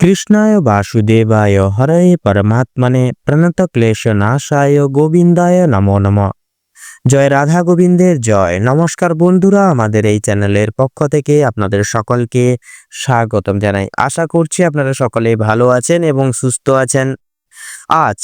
কৃষ্ণায় বাসুদেবায় হরে পরমাত্মনে প্রণত ক্লেশ নাশায় গোবিন্দায় নমো নম জয় রাধা গোবিন্দের জয় নমস্কার বন্ধুরা, আমাদের এই চ্যানেলের পক্ষ থেকে আপনাদের সকলকে স্বাগতম জানাই। আশা করছি আপনারা সকলে ভালো আছেন এবং সুস্থ আছেন। আজ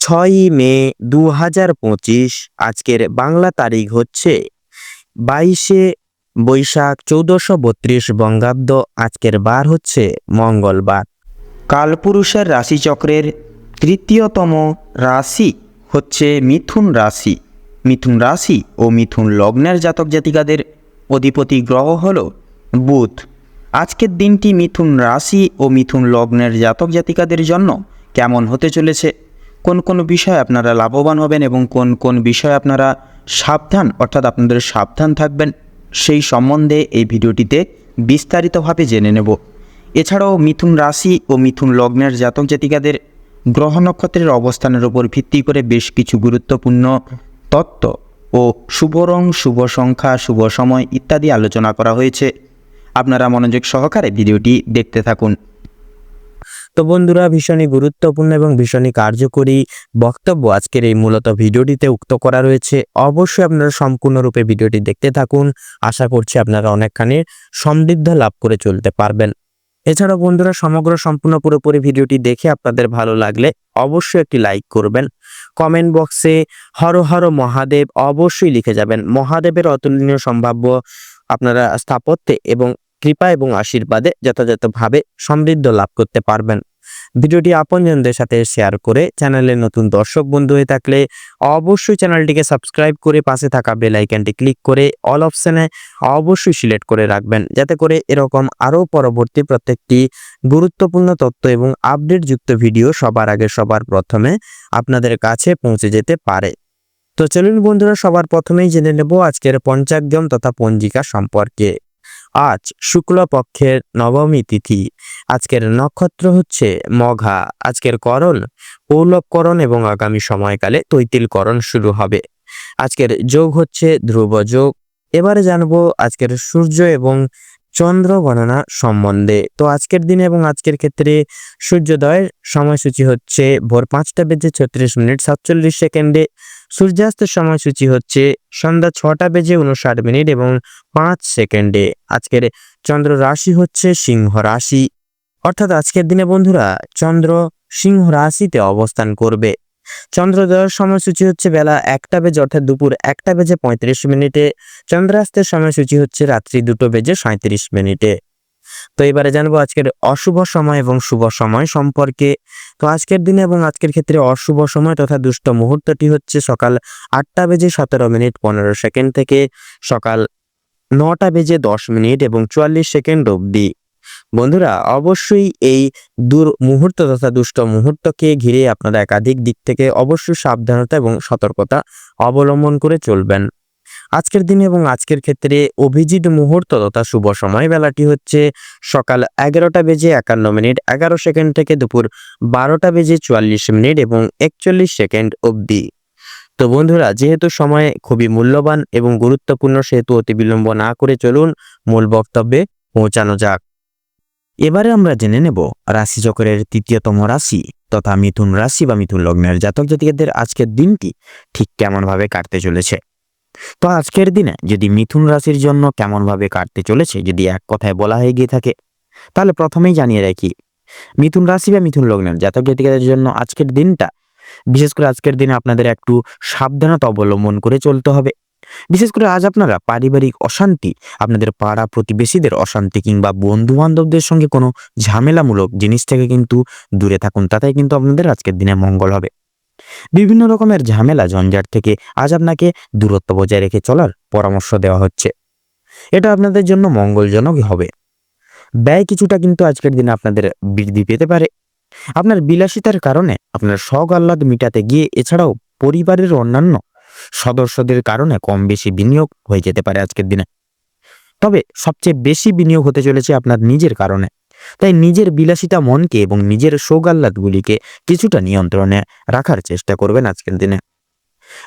ছয়ই মে দু হাজার পঁচিশ, আজকের বাংলা তারিখ হচ্ছে বাইশে বৈশাখ চৌদ্দশো বত্রিশ বঙ্গাব্দ, আজকের বার হচ্ছে মঙ্গলবার। কালপুরুষের রাশিচক্রের তৃতীয়তম রাশি হচ্ছে মিথুন রাশি। মিথুন রাশি ও মিথুন লগ্নের জাতক জাতিকাদের অধিপতি গ্রহ হল বুধ। আজকের দিনটি মিথুন রাশি ও মিথুন লগ্নের জাতক জাতিকাদের জন্য কেমন হতে চলেছে? কোন কোন বিষয়ে আপনারা লাভবান হবেন এবং কোন কোন বিষয়ে আপনারা সাবধান, অর্থাৎ আপনাদের সাবধান থাকবেন? সেই সম্বন্ধে এই ভিডিওটিতে বিস্তারিতভাবে জেনে নেব। এছাড়াও মিথুন রাশি ও মিথুন লগ্নের জাতক জাতিকাদের গ্রহ নক্ষত্রের অবস্থানের উপর ভিত্তি করে বেশ কিছু গুরুত্বপূর্ণ তত্ত্ব ও শুভ রং, শুভ সংখ্যা, শুভ সময় ইত্যাদি আলোচনা করা হয়েছে। আপনারা মনোযোগ সহকারে ভিডিওটি দেখতে থাকুন। তো বন্ধুরা, ভীষণই গুরুত্বপূর্ণ এবং ভীষণই কার্যকরী বক্তব্য আজকের এই মূলত ভিডিওটিতে উক্ত করা রয়েছে। অবশ্যই আপনারা সম্পূর্ণরূপে ভিডিওটি দেখতে থাকুন। আশা করছি আপনারা অনেকখানি সমৃদ্ধ লাভ করে চলতে পারবেন। এছাড়াও বন্ধুরা, সমগ্র সম্পূর্ণ পুরোপুরি ভিডিওটি দেখে আপনাদের ভালো লাগলে অবশ্যই একটি লাইক করবেন। কমেন্ট বক্সে হর হর মহাদেব অবশ্যই লিখে যাবেন। মহাদেবের অতুলনীয় সম্ভাব্য আপনারা স্থাপত্যে এবং কৃপা এবং আশীর্বাদে যথাযথভাবে সমৃদ্ধ লাভ করতে পারবেন। ভিডিওটি আপনজনদের সাথে শেয়ার করে চ্যানেলে নতুন দর্শক বন্ধু হয়ে থাকলে অবশ্যই চ্যানেলটিকে সাবস্ক্রাইব করে পাশে থাকা বেল আইকনটি ক্লিক করে অল অপশনে অবশ্যই সিলেক্ট করে রাখবেন। যাতে করে এরকম আরও পরবর্তী প্রত্যেকটি গুরুত্বপূর্ণ তথ্য এবং আপডেট যুক্ত ভিডিও সবার আগে সবার প্রথমে আপনাদের কাছে পৌঁছে যেতে পারে। তো চলুন বন্ধুরা, সবার প্রথমেই জেনে নেব আজকের পঞ্চাগ্যম তথা পঞ্জিকা সম্পর্কে। আজ শুক্লপক্ষের নবমী তিথি। আজকের নক্ষত্র হচ্ছে মঘা। আজকের করণ পৌলভকরণ এবং আগামী সময়কালে তৈতিলকরণ শুরু হবে। আজকের যোগ হচ্ছে ধ্রুব যোগ। এবারে জানব আজকের সূর্য এবং চন্দ্র গণনা সম্বন্ধে। তো আজকের দিনে এবং আজকের ক্ষেত্রে সূর্যোদয়ের সময়সূচি হচ্ছে ভোর পাঁচটা বেজে ছত্রিশ মিনিট সাতচল্লিশ সেকেন্ডে। সূর্যাস্তের সময়সূচি হচ্ছে সন্ধ্যা ছটা বেজে উনষাট মিনিট এবং পাঁচ সেকেন্ডে। আজকের চন্দ্র রাশি হচ্ছে সিংহ রাশি। অর্থাৎ আজকের দিনে বন্ধুরা, চন্দ্র সিংহ রাশিতে অবস্থান করবে। চন্দ্রোদয়ের সময়সূচি হচ্ছে বেলা একটা বেজে, অর্থাৎ দুপুর একটা বেজে পঁয়ত্রিশ মিনিটে। চন্দ্রাস্তের সময়সূচি হচ্ছে রাত্রি দুটো বেজে সাঁত্রিশ মিনিটে। তো এবারে জানব আজকের অশুভ সময় এবং শুভ সময় সম্পর্কে। তো আজকের দিনে এবং আজকের ক্ষেত্রে অশুভ সময় তথা দুষ্ট মুহূর্তটি হচ্ছে সকাল আটটা বেজে সতেরো মিনিট পনেরো সেকেন্ড থেকে সকাল নটা বেজে দশ মিনিট এবং চুয়াল্লিশ সেকেন্ড অবধি। বন্ধুরা, অবশ্যই এই দূর মুহূর্ত তথা দুষ্ট মুহূর্তকে ঘিরে আপনারা একাধিক দিক থেকে অবশ্যই সাবধানতা এবং সতর্কতা অবলম্বন করে চলবেন। আজকের দিনে এবং আজকের ক্ষেত্রে অভিজিৎ মুহূর্ত তথা শুভ সময়। বেলাটি হচ্ছে সকাল এগারোটা বেজে একান্ন মিনিট, এগারো সেকেন্ড থেকে দুপুর বারোটা বেজে চুয়াল্লিশ মিনিট এবং একচল্লিশ সেকেন্ড অবধি। তো বন্ধুরা, যেহেতু সময় খুবই মূল্যবান এবং গুরুত্বপূর্ণ, সেহেতু অতি বিলম্ব না করে চলুন মূল বক্তব্যে পৌঁছানো যাক। এবারে আমরা জেনে নেব রাশিচক্রের তৃতীয়তম রাশি তথা মিথুন রাশি বা মিথুন লগ্নের জাতক জাতিকাদের আজকের দিনটি ঠিক কেমনভাবে কাটতে চলেছে। তো আজকের দিনে যদি মিথুন রাশির জন্য কেমনভাবে কাটতে চলেছে যদি এক কথায় বলা হয়ে গিয়ে থাকে, তাহলে প্রথমেই জানিয়ে রাখি, মিথুন রাশি বা মিথুন লগ্নের জাতক জাতিকাদের জন্য আজকের দিনটা, বিশেষ করে আজকের দিনে আপনাদের একটু সাবধানতা অবলম্বন করে চলতে হবে। বিশেষ করে আজ আপনারা পারিবারিক অশান্তি, আপনাদের পাড়া প্রতিবেশীদের অশান্তি কিংবা বন্ধু বান্ধবদের সঙ্গে কোনো ঝামেলামূলক জিনিস থেকে কিন্তু দূরে থাকুন তাতে কিন্তু আপনাদের আজকের দিনে মঙ্গল হবে। বিভিন্ন রকমের ঝামেলা ঝঞ্ঝাট থেকে আজ আপনাকে দূরত্ব বজায় রেখে চলার পরামর্শ দেওয়া হচ্ছে। এটা আপনাদের জন্য মঙ্গলজনকই হবে। ব্যয় কিছুটা কিন্তু আজকের দিনে আপনাদের বৃদ্ধি পেতে পারে। আপনার বিলাসিতার কারণে আপনার শখ আহ্লাদ মিটাতে গিয়ে এছাড়াও পরিবারের অন্যান্য সদস্যদের কারণে কম বেশি বিনিয়োগ হয়ে যেতে পারে আজকের দিনে। তবে সবচেয়ে বেশি বিনিয়োগ হতে চলেছে আপনার নিজের কারণে। তাই নিজের বিলাসিতা মনকে এবং নিজের সৌগাল্লাদগুলিকে কিছুটা নিয়ন্ত্রণে রাখার চেষ্টা করবেন আজকের দিনে।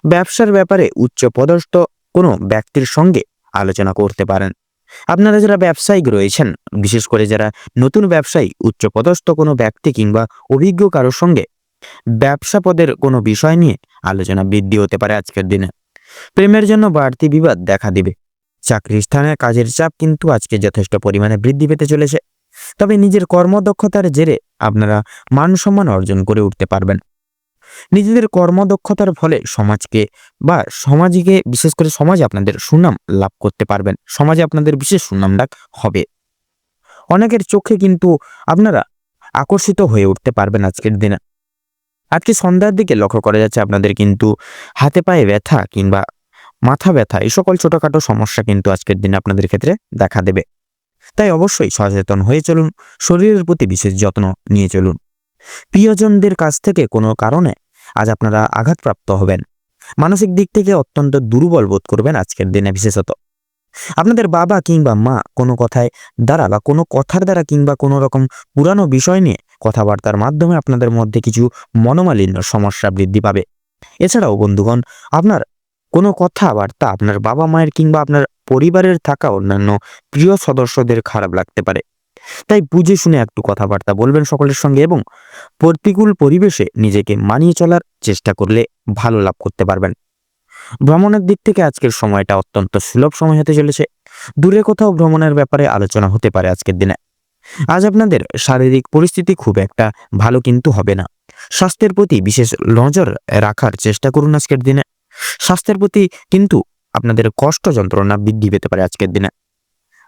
ব্যবসার ব্যাপারে উচ্চ পদস্থ কোনো ব্যক্তির সঙ্গে আলোচনা করতে পারেন। আপনারা যারা ব্যবসায়িক রয়েছেন, বিশেষ করে যারা নতুন ব্যবসায়ী উচ্চপদস্থ কোনো ব্যক্তি কিংবা অভিজ্ঞ কারোর সঙ্গে ব্যবসা পদের কোনো বিষয় নিয়ে আলোচনা বৃদ্ধি হতে পারে আজকের দিনে। প্রেমের জন্য বাড়তি বিবাদ দেখা দিবে। চাকরির স্থানে কাজের চাপ কিন্তু আজকে যথেষ্ট পরিমাণে বৃদ্ধি পেতে চলেছে। তবে নিজের কর্মদক্ষতার জেরে আপনারা মান সম্মান অর্জন করে উঠতে পারবেন। নিজেদের কর্মদক্ষতার ফলে সমাজকে বা সমাজকে, বিশেষ করে সমাজে আপনাদের সুনাম লাভ করতে পারবেন। সমাজে আপনাদের বিশেষ সুনাম ডাক হবে। অনেকের চোখে কিন্তু আপনারা আকর্ষিত হয়ে উঠতে পারবেন আজকের দিনে। আজকে সন্ধ্যার দিকে লক্ষ্য করা যাচ্ছে আপনাদের কিন্তু হাতে পায়ে ব্যথা কিংবা মাথা ব্যথা, এই সকল ছোটোখাটো সমস্যা কিন্তু আজকের দিনে আপনাদের ক্ষেত্রে দেখা দেবে। তাই অবশ্যই সচেতন হয়ে চলুন, শরীরের প্রতি বিশেষ যত্ন নিয়ে চলুন। প্রিয়জনদের কাছ থেকে কোনো কারণে আজ আপনারা আঘাতপ্রাপ্ত হবেন। মানসিক দিক থেকে অত্যন্ত দুর্বল বোধ করবেন আজকের দিনে বিশেষত। আপনাদের বাবা কিংবা মা কোনো কথায় দ্বারা বা কোনো কথার দ্বারা কিংবা কোনো রকম পুরানো বিষয় নিয়ে কথাবার্তার মাধ্যমে আপনাদের মধ্যে কিছু মনোমালিন্য সমস্যা বৃদ্ধি পাবে। এছাড়াও বন্ধুগণ, আপনার কোনো কথাবার্তা আপনার বাবা মায়ের কিংবা আপনার পরিবারের থাকা অন্যান্য প্রিয় সদস্যদের খারাপ লাগতে পারে। তাই বুঝে শুনে একটু কথাবার্তা বলবেন সকলের সঙ্গে এবং প্রতিকূল পরিবেশে নিজেকে মানিয়ে চলার চেষ্টা করলে ভালো লাভ করতে পারবেন। ভ্রমণের দিক থেকে আজকের সময়টা অত্যন্ত সুলভ সময় হতে চলেছে। দূরে কোথাও ভ্রমণের ব্যাপারে আলোচনা হতে পারে আজকের দিনে। আজ আপনাদের শারীরিক পরিস্থিতি খুব একটা ভালো কিন্তু হবে না। স্বাস্থ্যের প্রতি বিশেষ নজর রাখার চেষ্টা করুন আজকের দিনে। স্বাস্থ্যের প্রতি কিন্তু আপনাদের কষ্ট যন্ত্রণা বৃদ্ধি পেতে পারে আজকের দিনে।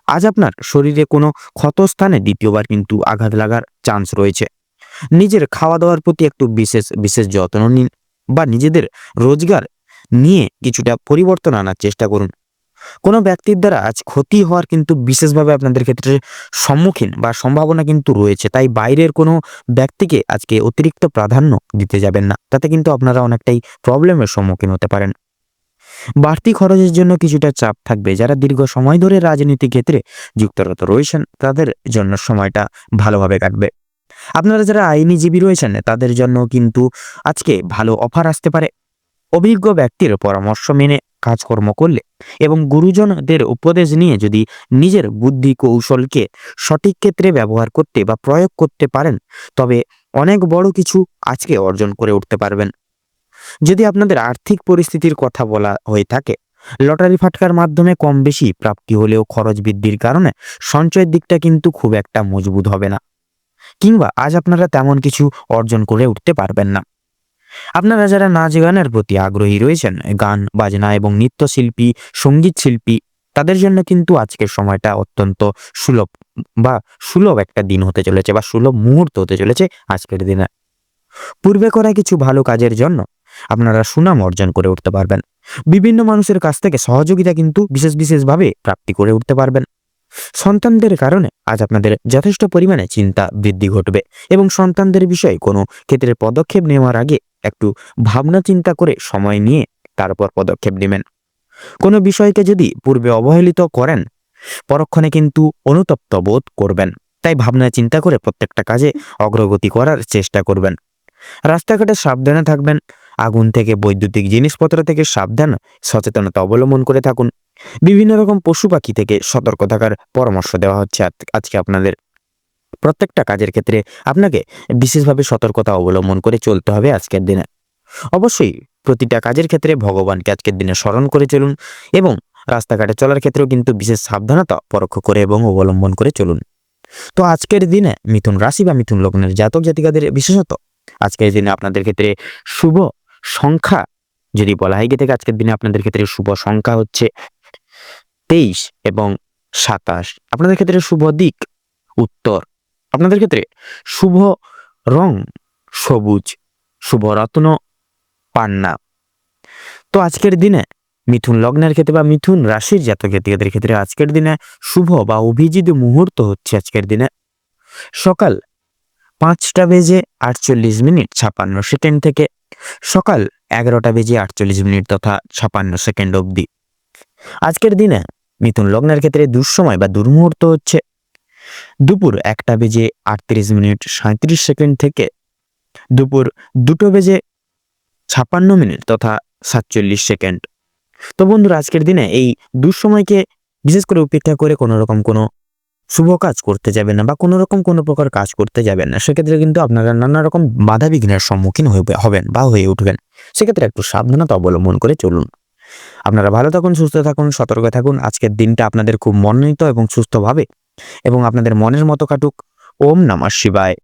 আজ আপনার শরীরে কোনো ক্ষতস্থানে দ্বিতীয়বার কিন্তু আঘাত লাগার চান্স রয়েছে। নিজের খাওয়া দাওয়ার প্রতি একটু বিশেষ বিশেষ যত্ন নিন বা নিজেদের রোজগার নিয়ে কিছুটা পরিবর্তন আনার চেষ্টা করুন। কোনো ব্যক্তির দ্বারা আজ ক্ষতি হওয়ার কিন্তু বিশেষভাবে আপনাদের ক্ষেত্রে সম্মুখীন বা সম্ভাবনা কিন্তু রয়েছে, তাই বাইরের কোনো ব্যক্তিকে আজকে অতিরিক্ত প্রাধান্য দিতে যাবেন না। তাতে কিন্তু আপনারা অনেকটাই প্রবলেমের সম্মুখীন হতে পারেন। বাড়তি খরচের জন্য কিছুটা চাপ থাকবে। যারা দীর্ঘ সময় ধরে রাজনীতি ক্ষেত্রে যুক্তরত রয়েছেন, তাদের জন্য সময়টা ভালোভাবে কাটবে। আপনারা যারা আইনিজীবী রয়েছেন, তাদের জন্য কিন্তু আজকে ভালো অফার আসতে পারে। অভিজ্ঞ ব্যক্তির পরামর্শ মেনে কাজকর্ম করলে এবং গুরুজনদের উপদেশ নিয়ে যদি নিজের বুদ্ধি কৌশলকে সঠিক ক্ষেত্রে ব্যবহার করতে বা প্রয়োগ করতে পারেন, তবে অনেক বড় কিছু আজকে অর্জন করে উঠতে পারবেন। যদি আপনাদের আর্থিক পরিস্থিতির কথা বলা হয়ে থাকে, লটারি ফাটকার মাধ্যমে কম বেশি প্রাপ্তি হলেও খরচ বৃদ্ধির কারণে সঞ্চয়ের দিকটা কিন্তু খুব একটা মজবুত হবে না। কিংবা আজ আপনারা তেমন কিছু অর্জন করে উঠতে পারবেন না। আপনারা যারা নাচ গানের প্রতি আগ্রহী রয়েছেন, গান, বাজনা এবং নৃত্যশিল্পী, সংগীত শিল্পী, তাদের জন্য কিন্তু আজকের সময়টা অত্যন্ত সুলভ বা সুলভ একটা দিন হতে চলেছে বা সুলভ মুহূর্ত হতে চলেছে আজকের দিনে। পূর্বে করা কিছু ভালো কাজের জন্য আপনারা সুনাম অর্জন করে উঠতে পারবেন। বিভিন্ন মানুষের কাছ থেকে সহযোগিতা কিন্তু বিশেষ বিশেষভাবে প্রাপ্তি করে উঠতে পারবেন। সন্তানদের কারণে আজ আপনাদের যথেষ্ট পরিমাণে চিন্তা বৃদ্ধি ঘটবে এবং সন্তানদের বিষয়ে কোনো ক্ষেত্রে পদক্ষেপ নেওয়ার আগে একটু ভাবনা চিন্তা করে সময় নিয়ে তারপর পদক্ষেপ নেবেন। কোনো বিষয়কে যদি পূর্বে অবহেলিত করেন, পরক্ষণে কিন্তু অনুতপ্ত বোধ করবেন। তাই ভাবনা চিন্তা করে প্রত্যেকটা কাজে অগ্রগতি করার চেষ্টা করবেন। রাস্তাঘাটে সাবধানে থাকবেন আগুন থেকে, বৈদ্যুতিক জিনিসপত্র থেকে সাবধান, সচেতনতা অবলম্বন করে থাকুন। বিভিন্ন রকম পশু পাখি থেকে সতর্ক থাকার পরামর্শ দেওয়া হচ্ছে আজ- আজকে আপনাদের। প্রত্যেকটা কাজের ক্ষেত্রে আপনাকে বিশেষভাবে সতর্কতা অবলম্বন করে চলতে হবে আজকের দিনে। অবশ্যই প্রতিটা কাজের ক্ষেত্রে ভগবানকে আজকের দিনে স্মরণ করে চলুন এবং রাস্তাঘাটে চলার ক্ষেত্রেও কিন্তু বিশেষ সাবধানতা পরোক্ষ করে এবং অবলম্বন করে চলুন। তো আজকের দিনে মিথুন রাশি বা মিথুন লগ্নের জাতক জাতিকাদের বিশেষত, আজকের দিনে আপনাদের ক্ষেত্রে শুভ সংখ্যা, যদি বলা হয় থেকে আজকের দিনে আপনাদের ক্ষেত্রে শুভ সংখ্যা হচ্ছে তেইশ এবং সাতাশ। আপনাদের ক্ষেত্রে শুভ দিক উত্তর। আপনাদের ক্ষেত্রে শুভ রং সবুজ, শুভ রত্ন পান্না। তো আজকের দিনে মিথুন লগ্নের ক্ষেত্রে বা মিথুন রাশির জাতক জাতিকাদের ক্ষেত্রে আজকের দিনে শুভ বা অভিজিৎ মুহূর্ত হচ্ছে আজকের দিনে সকাল পাঁচটা বেজে আটচল্লিশ মিনিট ছাপান্ন সেকেন্ড থেকে সকাল এগারোটা বেজে আটচল্লিশ মিনিট তথা ছাপান্ন সেকেন্ড অবধি। আজকের দিনে মিথুন লগ্নের ক্ষেত্রে দুঃসময় বা দুর্মুহূর্ত হচ্ছে। দুপুর একটা বেজে আটত্রিশ মিনিট সাঁত্রিশ সেকেন্ড থেকে দুপুর দুটো বেজে ছাপান্ন মিনিট তথা সাতচল্লিশ সেকেন্ড। তো বন্ধুরা, আজকের দিনে এই দুঃসময়কে বিশেষ করে উপেক্ষা করে কোনো রকম কোনো শুভ কাজ করতে যাবেন না বা কোনো রকম কোনো প্রকার কাজ করতে যাবেন না, সেক্ষেত্রে কিন্তু আপনারা নানা রকম বাধা বিঘ্নের সম্মুখীন হয়ে হবেন বা হয়ে উঠবেন। সেক্ষেত্রে একটু সাবধানতা অবলম্বন করে চলুন। আপনারা ভালো থাকুন, সুস্থ থাকুন, সতর্ক থাকুন। আজকের দিনটা আপনাদের খুব মনোনীত এবং সুস্থভাবে এবং আপনাদের মনের মতো কাটুক। ওম নমঃ শিবায়।